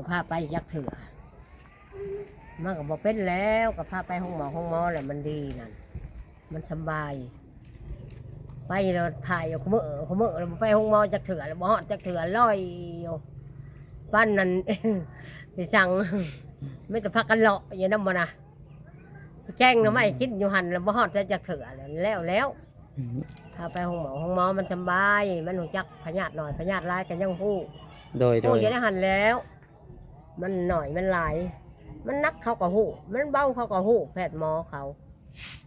บ่พาไปยักเถื่อมันก็บ่เป็นแล้วก็พาไปห้องหมอห้องหมอแหละมันดีนั่นมันสำบาย ไปเราถ่ายอยู่ขมือขมือเราไปห้องหมอจักเถื่อแล้วบ่ฮอดจักเถื่อลอยอยู่ปั้นนั่นไปสั่งไม่แต่พักกันเลาะอย่างนั้นบ่นะแกล้งเราไม่กินอยู่หันแล้วบ่ฮอดจักเถื่อแล้วแล้วถ้าไปห้องหมอห้องหมอมันสำบาย มันหูจักพยาธิหน่อยพยาธิร้ายกันยังหู้โดยโดหู้ยอยู่ในหันแล้ว มันหน่อยมันหลาย มันนักเขาก็หู้มันเบาเขาก็หู้แพทย์หมอเขา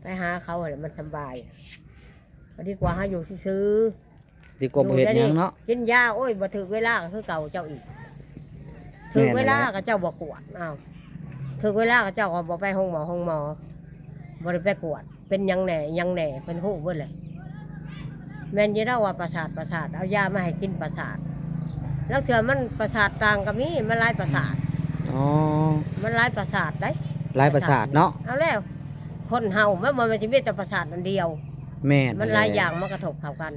ไปหาเขาเลยมันสำบายก็ดีกว่าหาอยู่ซื้อดีกว่าบ่เฮ็ดหยังเนาะกินยาโอ้ยบ่ถึกเวลาก็คือเก่าเจ้าอีกถึกเวลาก็เจ้าบ่กวดอ้าวถึกเวลาก็เจ้าก็บ่ไปห้องหมอห้องหมอบ่ได้ไปกวด เป็นหยังแหน่หยังแหน่เป็นหู้เบิดเลยแม่นอยี่เล่าว่าประสาทประสาทเอายามาให้กินประสาทแล้วเถื่อมันประสาทต่างกับนี้มันไล่ประสาท อ๋อมันไล่ประสาทได้ลายประสาทเนาะเอาแล้ว คนเฮาไม่มันมันจะมีแต่ประสาทอันเดียว แม่นมันหลายอย่างมากระทบเข้ากัน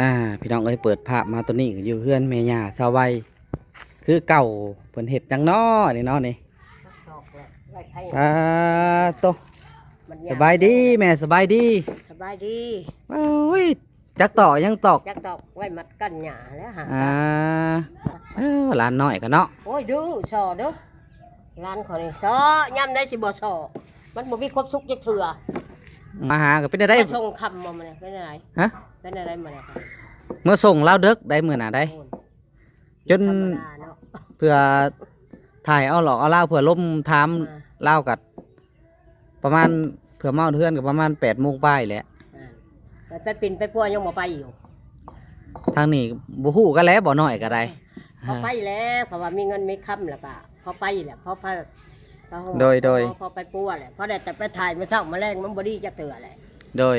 อ่าพี่น้องเอ้ยเปิดภาพมาตัวนี้ก็อยู่เพื่อนแม่ย่าสาวไวยคือเก่าเพิ่นเฮ็ดจังน้อนี่เนาะนี่ อ่าโตะมันสบายดีแม่สบายดีสบายดีโอ้ยจักต่อยังตอกจักตอกไว้มัดกันหยาแล้วหาอ่าเอ้อหลานน้อยกันเนาะโอ้ยดูซอเด้อร้านเขานี่ซอย่ำได้สิบ่ซอมันบ่มีครบสุกจักเถื่อมาหาก็เป็นได้ไปชงคำมามันยเป็นอะไรฮะเป็นอะไรมาเนี่ยครับเมื่อส่งเล่าเด็กได้มื้อหน่ะได้โอ้ยจนธรรมดาเนาะเพื่อถ่ายเอาหลอกเอาเล่าเพื่อล้มถามอ่า เล่ากัดประมาณเพื่อเมาเทือนกับประมาณแปดโมงป้ายแหละอ่าแต่ไปปิ่นไปปัวยังบ่ไปอยู่ทางนี้บ่ฮู้กันแล้วบ่น้อยก็ได้พอไปแล้วเพราะว่ามีเงินมีคำแล้วก็พอไปแหละพอไปพอโดยโดยพอไปปัวแหละพอได้แต่ไปถ่ายมาเช้ามาแรงมันบดีจะเถื่อแหละโดย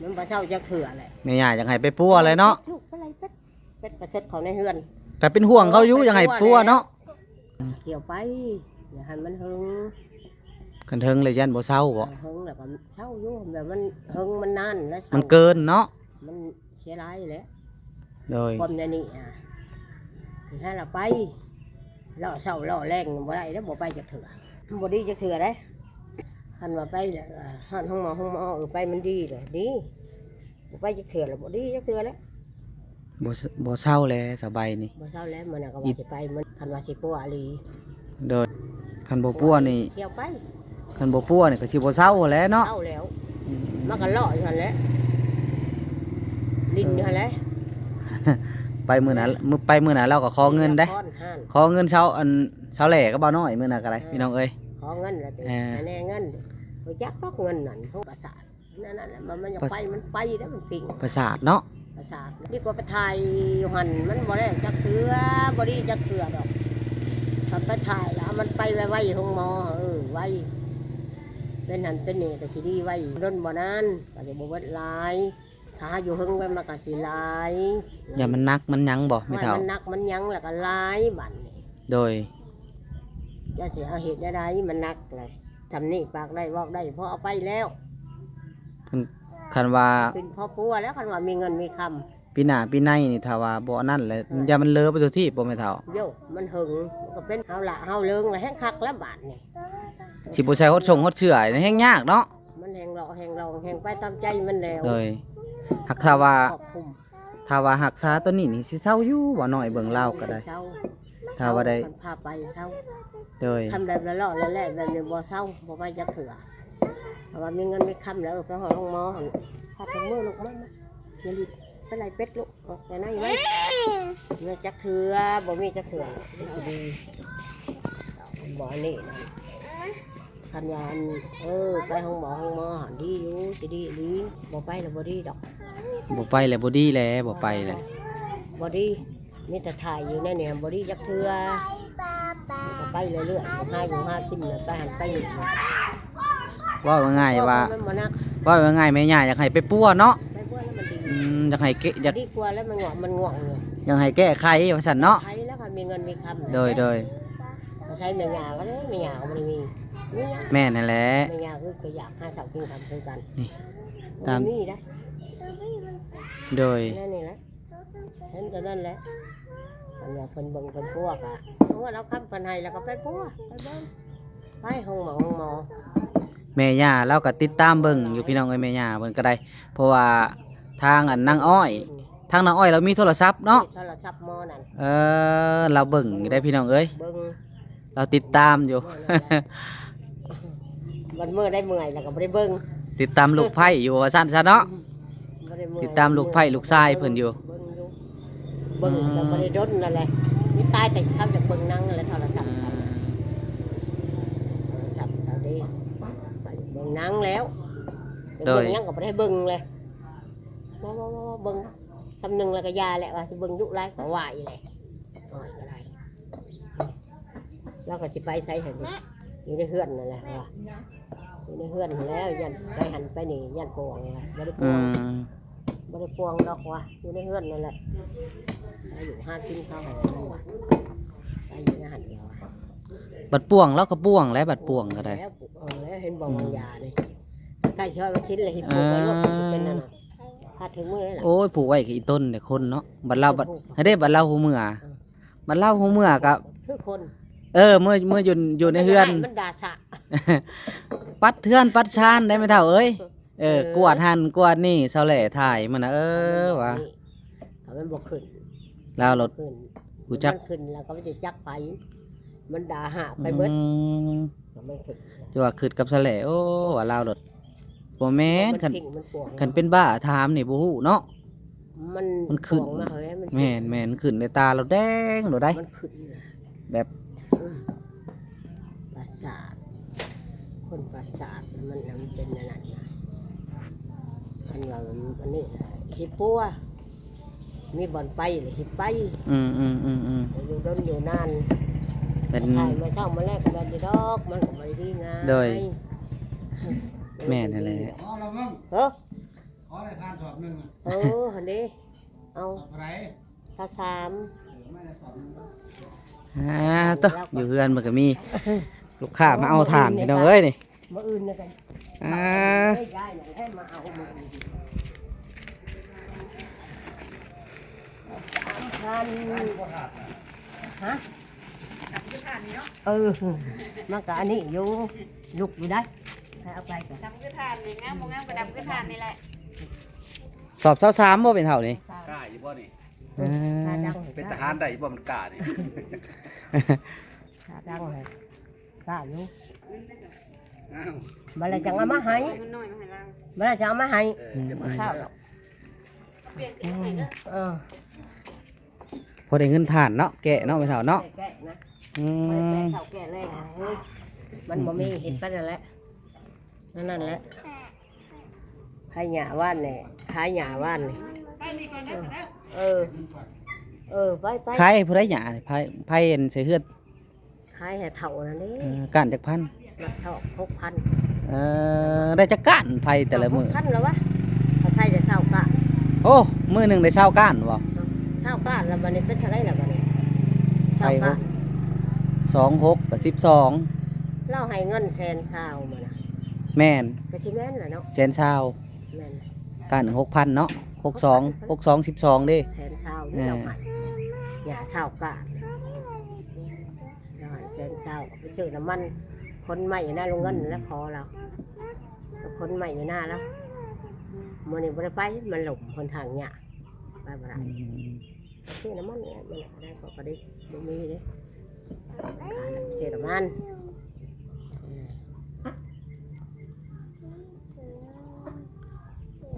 มันมาเช้าจะเถื่อแหละแม่ย่าอยากให้ไปปัวเลยเนาะลูกอะไรเป็ดเป็ดกระเช็ดเขาในเฮือนก็เป็นห่วงเขาอยู่อยากให้ปัวเนาะเกี่ยวไป อย่าให้มันหึงกันเทิงเลยยันบ่เศร้าบ่หึงแล้วก็เช้าอยู่แบบมันหึงมันนานแล้วศร้ามันเกินเนาะมันเสียร้ายแหล้วโดยความในนี่อะสิให้เราไปล่อเช้าล่อแรงบ่ได้แล้วบ่ไปจะเถื่อมันบ่ดีจะเถื่อได้คันว่าไปแล้วอ่าหันห้องหมอห้องหมอเออไปมันดีเลยดีบ่ไปจะเถื่อแล้วบ่ดีจะเถื่อแล้วบ่สบ่เศร้าแล้วสบายนี่บ่เช้าแล้วมันน่ะก็ว่าสิไปมันคันว่าสิปัวอาลีโดย คันบ่ปัวนี่เที่ยวไปคันบ่ปัวนี่ก็สิบ่เศร้าแหล้วเนาะเช้าแล้ว มันก็ล่ออยู่หั่นแหละลิ้นอยู่หั่นแหละไปมื้อนั้นมื้อไปมื้อนั้นเราก็ขอเงินได้ละครห้านขอเงินเช้าอันเช้าแหล่ก็บ่น้อยมื้อนั้นก็ได้พี่น้องเอ้ย ขอเงินแล้วติเออให้แน่เงินบ่จักพกเงินนั่นพวกประสาทนั่นน่ะมันมันจะไปมันไปแล้วมันปิ่งประสาทเนาะ ประสาทดีกว่าไปถ่ายอยู่หันมันบ่ได้จักเถือบ่ดีจักเถือดอก ถ้าไปถ่ายแล้วมันไปไว้ไว้ห้องหมอเออไว้ เป็นหันเป็นนี่ก็สิดีไว้ดนบ่นั้นก็สิบ่เบิดหลายถ้าอยู่หึงไว้มันก็สิหลายอย่ามันนักมันหยังบ่ไม่ไม่เท่า มันหนักมันหยังแล้วก็หลายบัดนี่โดยอย่าสิเอาเหตุใดๆมันหนักเลยทำนี่ปากได้บอกได้เพราะเอาไปแล้ว คันว่าเป็นพ่อปัวแล้วคันว่ามีเงินมีคำ ปีหน้าปีในนี่ถ้าว่าบ่นั่นแหละอย่ามันเลอะไปทุกที่บ่แม่เท่าโยมันหึงมันก็เป็นเฮาละเฮาเลิงแล้วแห้งคักแล้วบาดนี่สิบ่ใช้ฮดชงฮดเชื่อยแฮงยากเนาะมันแหงหล่อแหงรองแหงไปตามใจมันแล้วโดยหักถ้าว่าขอบคุมถ้าว่าหักษาตัวนี้นี่สิเศร้าอยู่บ่น้อยเบิ่งเล่าก็ได้เศร้าถ้าว่าได้มันพาไปเศร้าโดยทำแบบละล่อละแล่แบบนี้บ่เศร้าบ่ไปจะเถื่อเพราะว่ามีเงินมีคำแล้วเออไปหอห้องหมอหั่นพาไปมือลูกมามาอย่าลืม ไปไล่เป็ดลูกออกไปไหนไว้เมื่อจักเถื่อบ่มีจักเถื่อนี่ก็ดีบ่อนี่นั่นคันว่าอันเออไปห้องหมอห้องหมอหันดีอยู่สิดีดีบ่ไปแล้วบ่ดีดอกบ่ไปแล้วบ่ดีแล้วบ่ไปแล้วบอดี้มีแต่ถ่ายอยู่ในเนี่ยบอดี้ยักเทือก็ไปเรื่อยๆห้าอยู่ห้ากินเลยไปหันไปนี่ว่าว่าง่ายว่ามันบ่นักว่าว่าง่ายแม่ย่าอยากให้ไปปัวเนาะไปบ้วนแล้วมันดีอื มอยากให้เกะอยากดีกว่าแล้วมันง่วงมันง่วงอยู่อยากให้แก้ไขว่าซั่นเนาะ ใช้แล้วค่ะมีเงินมีคำโดยโดยก็ใช้แม่ยาก็ได้แม่ยาก็ไม่ได้มีนี่นะแม่นั่นแหละแม่ยาคือก็อยากให้สาวกินทำคือกันนี่ตาม นี่นะโดย นั่นนี่แหละเห็นแต่นั่นแหละอันนี้เพิ่นเบิ่งเพิ่นพวกอะเพราะว่าเราค้ำเพิ่นให้แล้วก็ไปพวกไปเบิ่งไปห้องหมอห้องหมอ แม่ย่าเราก็ติดตามเบิ่งอยู่พี่น้องเอ้ยแม่ย่าเบิ่นก็ได้ เพราะว่า ทางอันนางอ้อย ทางนางอ้อยเรามีโทรศัพท์เนาะโทรศัพท์หมอนั่นเออเราเบิ่งอยู่ได้พี่น้องเอ้ยเบิ่งเราติดตามอยู่หม้อนั่นแหละมันเมื่อได้เมื่อยแล้วก็บ่ได้เบิ่งติดตามลูกไผ่อยู่ว่าซั่นซะเนาะ บ่ได้เมื่อยติดตามลูกไผ่ลูกชายเพิ่นอยู่ เบิ่งอยู่เบิ่งแล้วบ่ได้ดนนั่นแหละมีตายแต่ทำจากเบิ่งหนังนั่นแหละโทรศัพท์เขาโทรศัพท์เขาดีไปเบิ่งหนังแล้วแต่เบิ่งหยังก็บ่ได้เบิ่งเลย ว้าวๆๆเบิ่งคำหนึงแล้วก็ยาแหละว่าสิเบิ่งยุไรก็ว่าอีแหละอ้อยก็ได้แล้วก็สิไปใช้เห็นอยู่ในเฮือนนั่นแหละว่าอยู่ในเฮือนนั่นแล้วยันไปหันไปนี่ยันปวงเลยบ่ได้ปอืวงมบ่ได้ปวงดอกว่ะอยู่ในเฮือนนั่นแหละไปอยู่ห้ากินข้าวให้มันว่ะไปอยู่ในหันเดียวอะบัดป่วงเราก็ป่วงแล้วบัดป่วงก็ได้ แล้วเออแล้วเห็นบอกบางยานี่ใกล้เชื้อเราชิ้นเลยเห็นปวงไปรถเป็นนั่นน่ะ พาถึงมือแล้วล่ะ โอ้ยผูกไว้กับอีต้นเนี่ยคนเนาะบัดเราบัดให้ได้บัดเราหูเมื่อบัดเราหูเมื่อกับ คือคนเออเมื่อเมื่ออยู่อยู่ในเฮือน มันด่าสะ ปัดเทือนปัดชานได้ไหมเท่าเอ้ยเออกวาดหันกวาดนี่เสาแหล่ถ่ายมันนะเออวะเขามันบอกขึ้นแล้วรถขึ้นกูจักมันขึ้นแล้วก็มันจะจักไป มันด่าหาไปเบิดอืมแล้วมันขึ้นจะว่าขึ้นกับเสาแหล่โอ้ว่าลาวรถ บ่แม่นคันทิ้งมันปวงคันเป็นบ้าถามนี่บ่ฮู้เนาะ มันมันขึ้น ปวงมาเฮ้ยมันแม่นแม่นขึ้นในตาเราแดงเราได้ มันขึ้นน่ะแบบอืมประสาทคนประสาทมันน่ะมันเป็นอย่างนั้นนะอันเราอันนี้ฮิปปัวมีบ่อนไปเลยฮิปไปอืมอืมอืมอืมอยู่ดนอยู่นาน เป็นถ่ายมาเช่ามาแรกก็แบบนี้ดอกมันก็ไม่ดีงามโดย แม่นั่นแหละขอเราเงินเออขอได้ทานสอบหนึ่งอะเออหันดีเอาสอบไรชาสามเออไม่ได้สอบหนึ่งอ่าตัวอยู่เฮือนมันก็มี ลูกค้ามาเอาถ่านพี่น้องเอ้ยนี่มาอื่นนะกันอ่าไม่ได้นะให้มาเอามาอื่นสามพันฮะเออมันก็อันนี้อยู่ลุกอยู่ได้ ให้เอาไปก่อนดำคือทานนี่งามบ่งามก็ดำคือทานนี่แหละสอบเช้าสามบ่เป็นเท่านี้กล้าอยู่บ่นี่เออถ้าดังเป็นทหารได้อยู่บ่มันกล้านี่ถ้าดังเลยกล้าอยู่อ้าวมาเลยจังเอามาให้เอาเงินน้อยมาให้เรามาเลยจังเอามาให้เออจะมาข้าวหรอกเปลี่ยนสีให้เด้อเออพอได้เงินถ่านเนาะแกะเนาะเป็นเท่าเนาะแกะๆนะอืแกะมๆข้าวแกะเลยนะเฮ้ยมันบ่มีเห็ดไปนั่นแหละ นั่นนั่นแหละขายหญ้าว่านเนี่ยขายหญ้าว่านเนี่ยไปนี่ก่อนเด้อเด้อเออ เออไปไปใครผู้ใดหยาไผไผเอ็นใส่เฮือดขายให้เท่านั่นนี่เออก้านจักพันมาชอบหกพันเออได้จักก้านไผแต่ละมื้อหกพันแล้ววะเขาใช้จะเท่ากะโอ้มื้อหนึงได้20ก้านบ่เท่ากะแล้วมันนี่เป็นเท่าไรล่ะมันนี่ไปเท่ากะ26กับ12เล่าให้เงินแสนเศร้ามานะ แม่นก็ที่แม่นแหละเนาะแสนเช้าแม่นก้านหนึ่ง6,000เนาะ62 62 12เด้แสนเศร้านี่เราหันอย่าเศร้ากะเราหันแสนเศร้าไปซื้อน้ำมันคนใหม่อยู่หน้าลงเงินแล้วขอเราแล้วคนใหม่อยู่หน้าแล้วมันนี่บริไปมันหลบคนทางเนี่ยไปบ่ได้ซื้อน้ำมันเนี่ยมันได้ก็ก็ได้บ่มีเลยซื้อน้ำมัน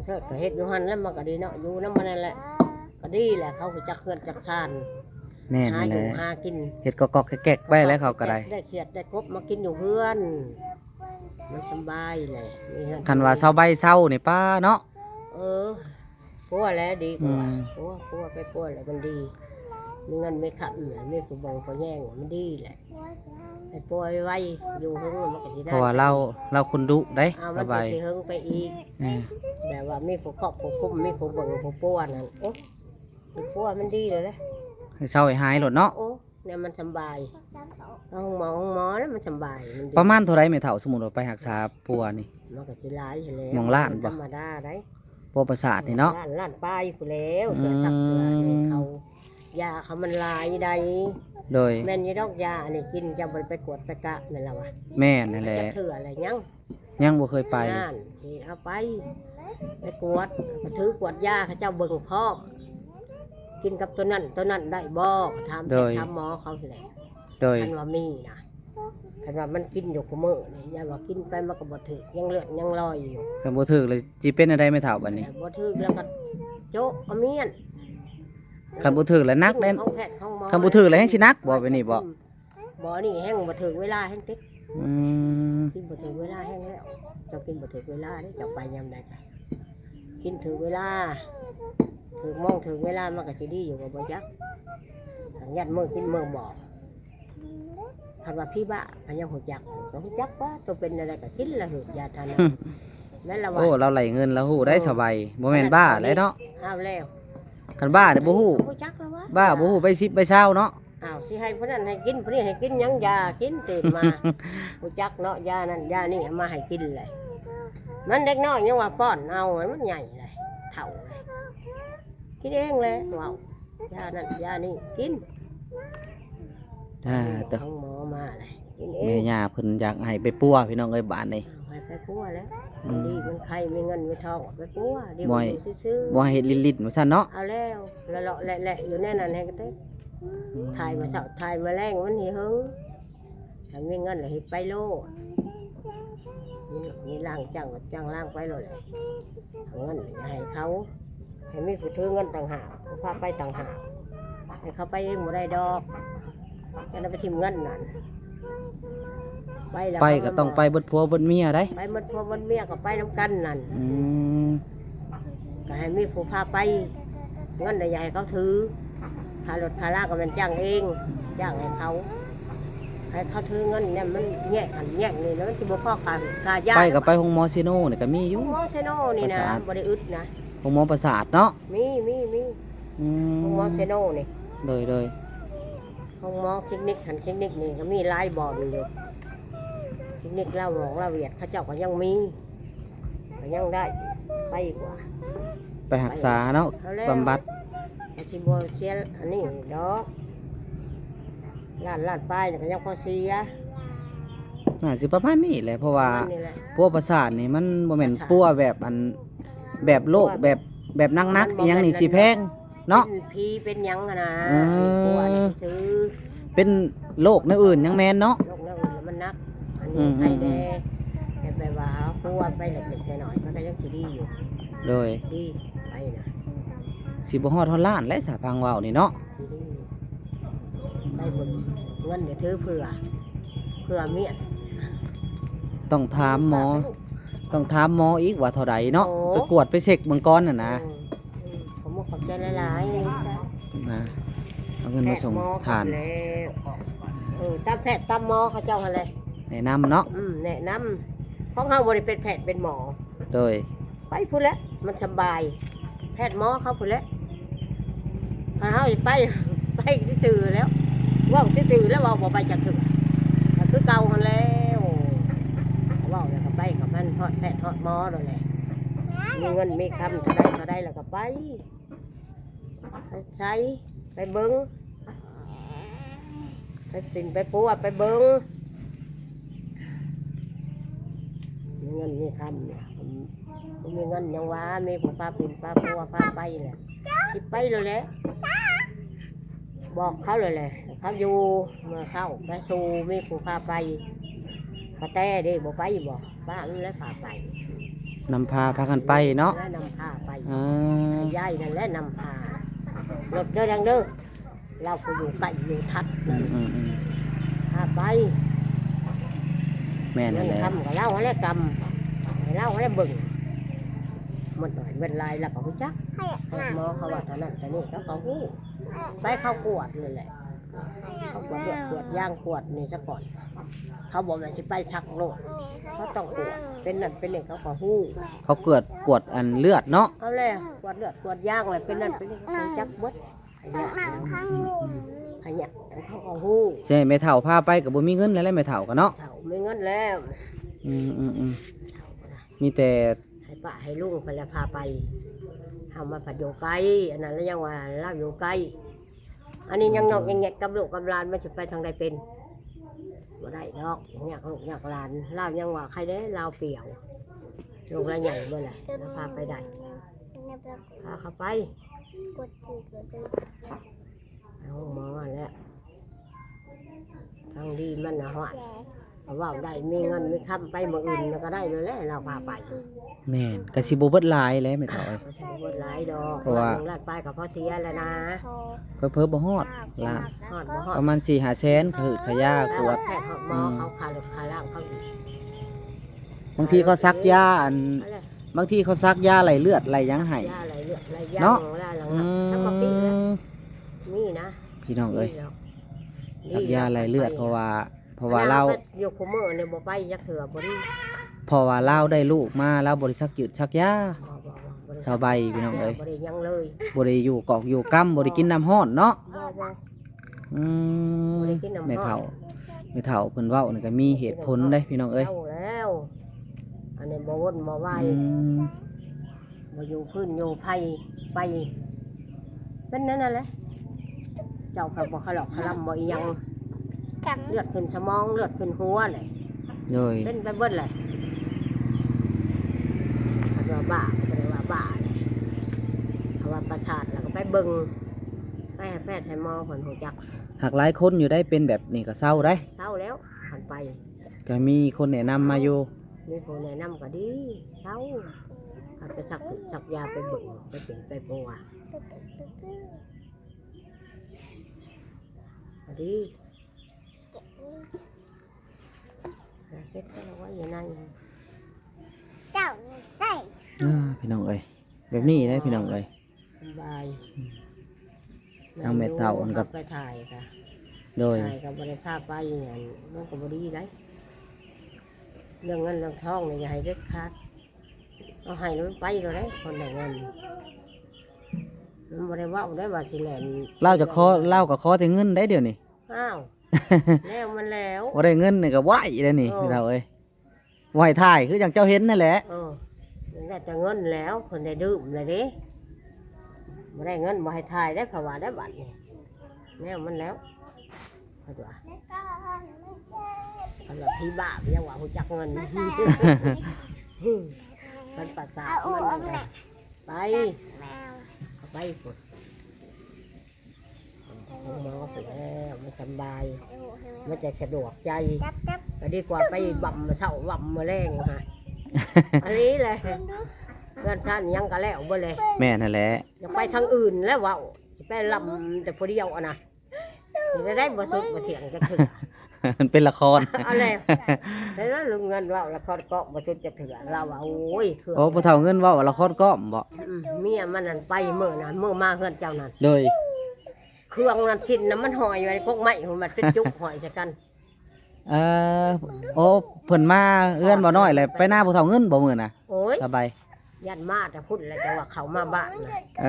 เออก็เฮ็ดอยู่หันแล้วมันก็ดีเนาะอยู่น้ำมันนั่นแหละก็ดีแหละเขาก็จักเฮือนจักทานแม่นหานั่นอแหยู่ละหากินเฮ็ดกอกๆแกกๆไปแล้วเขาก็ได้ได้เขียดได้กบมากินอยู่เพื่อน มันสบายเลยมีเงิคันว่าเศร้าใบเศร้านี่ป้าเนาะ เออปัวแล้วดีกว่าอืม ปัวปัวไปปัวแล้วมันดีมีเงินไม่ขับเหนือไม่ผู้บงผู้แย่งมันดีแหละ ไปปัวไว้อยู่หึงมันก็สิเพได้ราะว่าเราเราคนดุได้เอาสมันบาจะยสิหึงไปอีกเออแบบว่ามีผู้ครอบผู้คุ้มมีผู้เบิ่งผู้ปัวนั่นโอ้ปัวมันดีเลยนะให้เศร้าให้หายโลดเนาะโอ้เนี่ยมันสบายเอาห้องหมอห้องหมอแล้วมันสำบายมันดีประมาณเท่าไรไม่เท่าสมมุติว่าไปรักษาปัวนี่ มันก็สิหลายอยู่แล้วหมองล้านบ่ ธรรมดาได้ปัวประสาทนี่เนาะ ล้านล้านป้ายอยู่แล้วอืเจอมทักเจอให้เขา ยาเขามันหลายใดโดยแม่นอยี่ดอกยาอันนี้กินจะบ่ไปกวดไปกะนั่นล่ะวะแม่นั่นแหละจะถืออะไรยังยังบ่เคยไปนั่นที่เอาไป ไปกวดก็ถือกวดยาเขาเจ้าเบิ่งพร้อมกินกับตัวนั้นตัวนั้นได้บ่ก็ถามแพทย์ถามหมอเขาแหละโดยคันว่ามีนะคันว่ามันกินอยู่กับมือนี่อย่าว่ากินไปมันก็บ่ถึกยังเลือดยังลอยอยู่กันบ่ถึกเลยสิเป็นอะไรไม่เท่าบัดนี้แต่บ่ถึกแล้วก็โจ๊ะเอาเมียน คันบ่ถึกแล้วนักเล่นของแพทย์ของหมอคันบ่ถึกแล้วแฮงสินักบ่ไปนี่บ่บ่นี่แห้งบ่ถึกเวลาแห้งติ๊กอืมกินบ่ถึกเวลาแห้งแล้วเจ้ากินบ่ถึกเวลาเด้เจ้าไปยามใดก็กินถึกเวลาถึกโมองถึกเวลามันก็สิดีอยู่กับบ่ยักทางยัดมือกินมือบอกคันว่าพี่บ้าอันยังหูจักก็หูจักว่าตัวเป็นอะไรก็กินละหืดยาทานะแม่นละว่าโอ้เราไหลเงินแล้วฮู้ได้สบายบ่แม่นบ้าเลยเนาะอ้าวแล้ว คันบ้าเด้บ่ฮู้หูจักแล้ววะบ้าบ่ฮู้ไป10ไปเช้าเนาะอ้าวสิให้ผู้นั้นให้กินผู้นี้ให้กินหยังยากินตื่นมาหูจักเนาะยานั่นยานี่เอามาให้กินเลย มันเด็กน้อยยังว่าป้อนเอามันใหญ่เลยเท่าเลยกินเองเลยว้าวยานั่นยานี่กินอ่าแต่ของหมอมาเลยกินเอแม่งย่าเพิ่นอยากให้ไปปัวพี่น้องเอ้ยบ้านนี่เอา ให้ไปปัวแล้วอืม ดีมันใครมีเงินมีทองเอาไปปัวดีบ่มันให้อยู่ซื่อๆบ่ให้เฮ็ดลิ้นๆว่าซั่นเนาะเอาแล้วละเลาะแหละๆอยู่แน่นั่นให้ก็ได้ถ่ายมาเช้าถ่ายมาแรงมันหิวถ้ามีเงินเลยไปโลดนี่นี่ล่างจังก็จังล่างไปเลยเอาเงินอย่าให้เขาให้มีผู้ถือเงินต่างหากพาไปต่างหากให้เขาไปเองบ่ได้ดอกจะนำไปทิมเงินนั่น ไปแล้วไปก็ต้องไปเบิดผัวเบิดเมียได้ไปหมันพวมันเมียก็ไปน้ำกันนั่นอืมก็ให้มีผู้พาไปเงินใหญ่เขาถือค่ารถค่าลาก็มันจ้างเองจ้างให้เขาให้เขาถือเงินเนี่ยมันแยกกันแยกนี่แล้วมันสิบ่พอค่าค่ายาไปก็ไปห้องหมอซิโนนี่ก็มีอยู่หมอเซโนนี่นะประสาท บ่ได้อึดนะห้องหมอประสาทเนาะมีมีมีอืห้องหมอมเซโนนี่โดยโดยห้องหมอคลินิกหันคลินิกนี่ก็มีหลายบ่อนอยู่ คลินิกเล่าหมองเล่าเวียดเขาเจ้าก็ยังมีก็ยังได้ไปกว่าไปรักษาเนาะเอาแล้วบำบัดอาชีพเสียอันนี้ดอกล้านล้านป้ายเนี่ยก็ยังพอเสียน่าสิประมาณนี้แหละเพราะว่าประมณนี้แหละปัวประสาทนี่มันบ่แม่นปัวแบบอันแบบโลกแบบแบบนักๆอีหยังนี่สิแพง เนาะเป็นพีเป็นหยังอะนะอืมเป็นตัวนี่ซื้อเป็นโลกแนวอื่นยังแม่นเนาะ โรคนั่นอื่นมัน นักอันอืนี้มใครแน่แต่แบบว่าเอาครัวไปเล็กๆหน่อยๆมันก็ยังสิดีอยู่โดยดีไปนะสิบ่ฮอดฮอดล้านและสาพังเว้านี่เนาะสิดีไปเบิ่งเงินเดี๋ยวถือเผื่อเผื่อเมียต้องถามหมอ ต้องถามหมออีกว่าเท่าใดเนาะโอ้ไปกวดไปเช็คเบิ่งก่อนน่ะนะอืมอืมผมบอกขอบใจหลายๆนี่จ้ะมาเอาเงินมาส่งแพทย์หอทานแล้วเออตามแพทย์ตามหมอเขาเจ้าอะไร แนะนำเนาะอืมแนะนำของเขาบริเป็นแพทย์เป็นหมอ โดย ไปพูดแล้วมันสบาย แพทย์หมอเขาพูดแล้วพาเขาไปไปที่ตื่อแล้วเว่าที่ตื่อแล้วเว่าบอกไปจากถึงก็คือเก่ากันแล้วเว่าแล้วก็ไปกับมันทอดแพทย์ทอดหมอเลยแหละมีเงินมีคำเท่าไรเท่าไรแล้วก็ไปไปใช้ไปเบิ้งไปสินไปปัวไปเบิ้งมี เงินมีคำเนี่ยผมผมมีเงินยังว่ามีผู้พาปินพาปัวพาไปเลยคิดไปเลยแหละบอกเขาเลยแหละเขาอยู่เมื่อเข้าไปสู่มีผู้พาไปกระแตเดิบอกไปบอกบ้านแล้วพาไปนำพาพากันไปเนาะแล้วนำพาไปอ่ายายนั่นแหละนำพารถเดินดังเด้อเราก็อยู่ใกล้อยู่ทัดอืนั่นมอืมอืมพาไปแม่นั่นแหละทำกับเล่าให้กรรม ให้เล่าให้เบิ่งมันหน่อยเป็นลายแล้วก็รู้จักให้หมอเขาว่าเท่านั้นแต่นี่เขาก็หู้ไปเข้ากวดเลยแหละเขากวดเลือดกวดย่างกวดนี่ซะก่อนเขาบอกว่าจะไปชักโลดเขาต้องกวดเป็นนั่นเป็นนี่เขาก็หู้เขาเกิดกวดอันเลือดเนาะเอาแล้วกวดเลือดกวดย่างอะไรเป็นนั่นเป็นนี่เขารู้จักเบดให้ยาให้ขยะเขาก็ฮู้ใช่แม่เฒ่าพาไปก็บ่มีเงินแล้วแหละแม่เฒ่าก็เนาะเฒ่าไม่เงินแล้วอืมอืมอืมเฒ่าก็ได้ มีแต่ให้ป้าให้ลุงไปแล้วพาไปทำมาผัดอยู่ไกลอันนั้นแล้วยังว่าเล่าอยู่ไกลอันนี้ยังงอกยังแงะกับลูกกับหลานมันจะไปทางใดเป็นบ่ได้ดอกอยากลูกอยากหลานเล่ายังว่าใครได้เล่าเปลี่ยวลูกละใหญ่เมื่อไหร่แล้วพาไปได้พาเขาไปเอาหมอแล้วทางดีมันนะฮะ เพราะว่าได้มีเงินมีคำไปเมืออื่นแล้วก็ได้เลยแหละเราพาไปแม่นก็สิบ่เบิดหลายแหล้วแม่เฒ่าเอ้ยไม่ใช่บนหลายดอกเพราะว่า ลาดไปกับพ่อเสียแล้วนะเพิ่อๆบ่ฮอดละฮอดบ่ฮอดประมาณ4-5แสนขหืดขยาแล้กววด แพทย์ฮอดหมอเขาคาหลบคาล่างเขาอีกบางทีเขาซักยาอัน อะไรบางทีเขาซักยาไหลเลือดไหลหยังให้ ยาอะไรเลือดอะไรยาเนาะงล่าหลังอืหักทั้งปกติแล้วมนี่นะพี่น้องเอ้ยนี่ซักยาไหลเลือดเพราะว่า เพราะว่าอเราไปยกขมือเนี่ยบ่ไปยักเถื่อบ่ได้เพราะว่าเราได้ลูกมาเราบริษักยืดชักยาบ่บ่บ่บ่ได้สบายพี่น้องเอ้ยบ่ได้ยังเลยบริอยู่กอกอยู่กั้มบริกินน้ำห้อนเนาะบ่บ่อืมบ่ได้กินน้ำร้อนไม่เท่าไม่เท่าเพิ่นเว้านี่ก็มีเหตุผลได้พี่น้องเอ้ยาแล้วอันนี้บ่วนบ่ไหวอืมมาอยู่พื้นอยู่ไผ่ไปเป็นนั่นน่ะแหละเจ้ากับบอกขลอกขลำบ่อีหยัง เลือดขึ้นสมองเลือดขึ้นหัวเลยโดยเป็นไปเบิดเลยคันว่าบ้าก็เลยว่าบ้าเลยเขาว่าประชาดแล้วก็ไปเบิ่งไปให้แพทย์ให้หมอผลหูจักหากหลายคนอยู่ได้เป็นแบบนี้ก็เศร้าได้เศร้าแล้วผ่านไปก็มีคนแนะนำมาอยู่มีผู้แนะนำก็ดีเศร้าอาจจะสักสักยาไปเบิ่งไปเป็นไปปัวก็ดี เฮ็ดก็ว่าอยู่นั่นอ่าพี่น้องเอ้ยแบบนี้ได้พี่น้องเอ้ยสบายเอาเม็ดเต่าอันกับไปถ่ายค่ะโดยถ่ายกับบริภาพไปอย่างนั้นมันก็บดีได้เรื่องเงินเรื่องทองเนี่ยอย่าให้เด็ดขาดเอาให้มันไปเราได้คนไหนเงินมันบริว่าได้ว่าสิแหลนเล่าจะขอเล่ากับขอแต่เงินได้เดี๋ยวนี้อ้าว แล้วมันแล้วว่าได้เงินนี่ก็ไหวแล้วนี่โอ้พี่เราเอ้ยไหวถ่ายคืออย่างเจ้าเห็นนั่นแหละเออมันได้แต่เงินแล้วคนได้ดื่มเลยเดิไม่ได้เงินบ่ให้ถ่ายได้ภาวะได้บัตรนี่แล้วมันแล้วเขาว่าเขาว่าพี่บ้าพี่ยังว่าหูจักเงินมันประสาทมันนั่นไงไปเอาไปปุด ของหมอไปแล้วมันสำบาย มันจะสะดวกใจก็ดีกว่าไปบ่ำมาเศร้าบ่ำมาแรงฮะอันนี้เลยเพื่อนท่านยังก็แล้วบ่เลยแม่นั่นแหละอย่าไปทางอื่นแล้วเว่าสิไปลำแต่พอเดียวอะนะจะได้บ่สุดบ่เสียงจะถึงมันเป็นละครเอาแล้วแล้วลุงเงินเว่าแล้วเขาก็บ่สุดจะถึงเราว่าโอ้ยเถื่อนโอ้พอเท่าเงินเว่าว่าละครก้อมบ่อืมเมียมันนั่นไปเมื่อนั้นเมื่อมาเฮือนเจ้านั่นโดย เครื่องนั้นชิ้นน้ำมันหอยอยู่ในพวกไม้ของมันเป็นจุกหอยใส่กันเอ่อโอ้เพิ่นมาเอื้อนบ่น้อยเลยไปหน้าพอเท่าเงินบ่มื้อน่ะโอ้ยสบายยันมาแต่พูดแล้วจะว่าเขามาบ้านน่ะเอ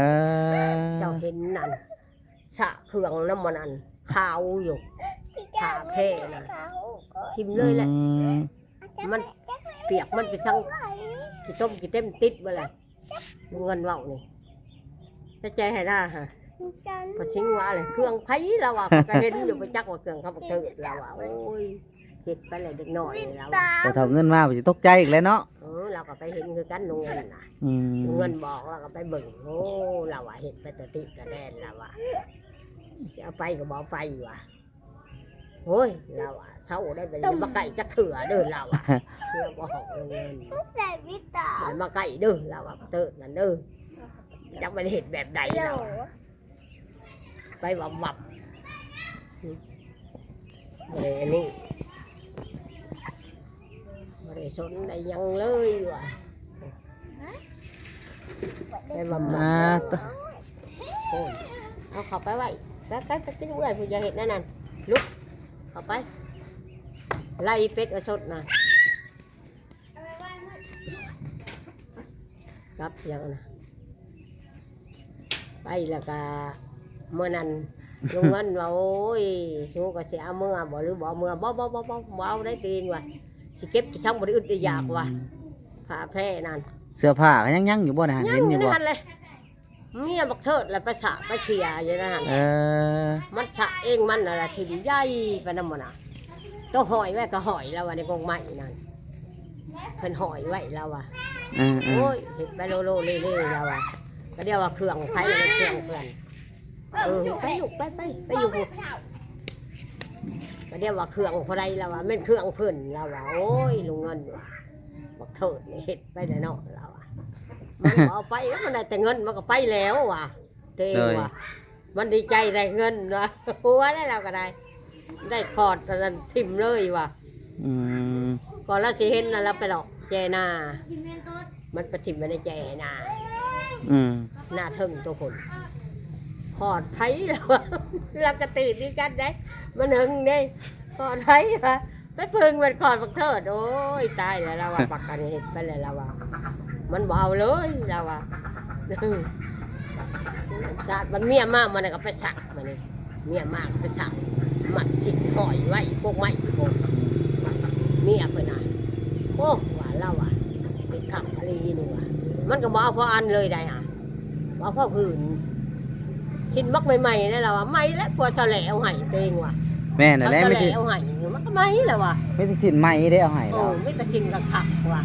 อเจ้าเห็นนั่นสะเครื่องน้ำมันนั่นขาวอยู่ขาเพ่น่ะ ทิมเลยแหละ อืมมันเปียกมันไปทั้งกี่ต้มกี่เต็มติดไปเลยเงินเว่านี่จะใจให้ได้ฮะ พอชิงว่าเลยเครื่องไผ่เราอะก็เห็นอยู่ไปจักว่าเครื่องเขาบอกเถิดเราอะโอ้ยเห็ดไปเลยเด็กน้อยเราอะพอเท่าเงินมาบ่สิตกใจอีกแล้วเนาะเออเราก็ไปเห็นคือกันลุงเงินน่ะอืมลุงเงินบอกเราก็ไปเบิ่งโอ้เราอะเห็ดไปแตติดแต่แดนเราอะจะเอาไปก็บอกไปว่ะโอ้ยเราอะเศร้าได้ไปเลยมาไก่จักเถื่อเดินเราอะเราบอกลุงเงินมันมาใกล้เด้อเราว่าเติร์นั่นเด้อจักมันเห็นแบบใดเราอะ ไปวับวับเลยอันนี้ไม่ได้สนได้หยังเลยว่ะไปวับวัอ่าบตโอ้ยเอาเข้าไปไว้ไปไปไปกินเมื่อยผู้จะเห็นนั่นนั่นลุกเข้าไป ไล่เป็ดเอาสดนะกลับยังนะไปแล้วก็ เมื่อนั้นลุงเงินว่าโอ้ยสู้ก็สิเอาเมื่อบ่หรือบ่เอาเมื่อบ่บ่บ่บ่บ่เอาได้ตีนว่ะสิเก็บไปช่างบ่ได้อึดได้อยากว่ะผ้าแพร่นั่นเสื้อผ้าก็ยังยังอยู่บ่นะยัเห็นอยู่ในบ่หันเลยเมียบักเทิดแล้วไปฉะไปเชียร์อยู่ในหันเออมันฉะเองมันอะไรถิ่นใหญ่ไปนำมันน่ะต้องหอยไว้ก็หอยแล้วว่ะในกรงไม้นั่นเพิ่นหอยไว้แล้วว่ะ เออเออโอ้ยเห็ดไปโลโลเล่ๆแล้วว่ะก็เดียวว่าเครื่องไผเลยเครื่องเพื่อน เออไปลูกไปไปไปอยู่ก็เดียวว่าเครื่องพอใดแล้วว่ะแม่นเครื่องเพิ่นแล้วว่ะโอ้ยลุงเงินว่ะบักเถิดนี่เห็ดไปได้เนาะแล้วว่ะมันบ่เอาไปแล้วมันได้แต่เงินมันก็ไปแล้วว่ะเตงว่ะมันดีใจได้เงินว่ะหัวได้แล้วก็ได้ ได้คอร์ดตอนนั้นทิมเลยว่ะอืมก่อนเราจะเห็นนะเราไปหลอกแจนามันไปทิมไปในแจนาอืมหน้าทึ่งตัวคน คอดไผ่แล้วะเรากระตีดีกันได้มันหึงได้คอดไผ่วะไปพึ่งมันคอดบักเทิดโอ้ยตายแล้วเราว่าปักกันเห็ดไปเลยเราว่า มันเบาเลยเราว่าศาสตร์มันเมียมากมันก็ไปสักมันนี่เมียมากไปสักหมัดสิหอยไว้พวกไม้พวกเมียเพื่อนโอ้ว่าเราอะเป็นขับอะไรนี่ว่ะมันก็บเอาพออันเลยได้อะบอาพอผื่น คิดมักใหม่ๆนี่แหละว่ะไม่แล้วกลัวจะแหล้วให้ตัวเองว่ะแม่น่ะแหละจะไม่แหสิล้วให้มันก็ไม่แหละว่ะไม่สิสินใหม่ได้เอาให้โอ้เราไม่แต่ชิมกับขักว่ะ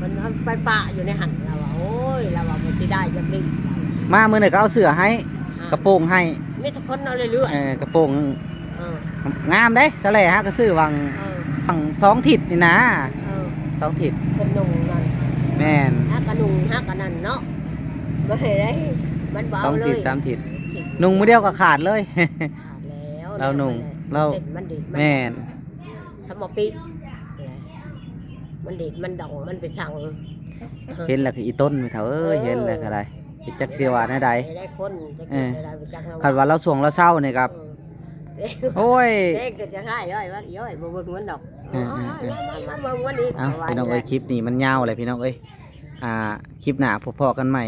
มันเอาไปปะอยู่ในหันเราว่ะโอ้ยเราว่ามันจะได้จังดีมามื้อนี้ก็เอาเสื้อให้ กระโปรงให้มีทุกคนเอาเรื่อยเออกระโปรงๆเอองามเด้ซะแหละฮะก็ซื้อวังเออวังสองทิศนี่นะเออสองทิศเป็นนุ่งนั่นแม่นฮักกะนุ่งฮักกะนั่นเนาะไม่ได้ มันเบาสองเลทิศยสามทิศนุ่งมื้อเดียวก็ขาดเลย ขาดแล้วเรานุ่งเราเรามันดีดมันแม่นสมอปีมันดีดมันดองมันไปสั่งเห็นแล้วคืออีต้นไม่เท่าเอ้ยเห็นแล้วก็ได้คิดจักเสียว่าแน่ใด ได้คนจะกินได้ไปจักเราคันว่าเราสวงเราเศร้านี่ครับ เอ้ยโอ้ย เด็กก็จะให้ย่อยว่าย่อยบ่เบิ่งมันดอกเออเออเออ มามามาเบิ่งวันนี้เอ้าพี่น้องเอ้ยคลิปนี้มันยาวเลยพี่น้องเอ้ยอ่าคลิปหน้าพบพอกันใหม่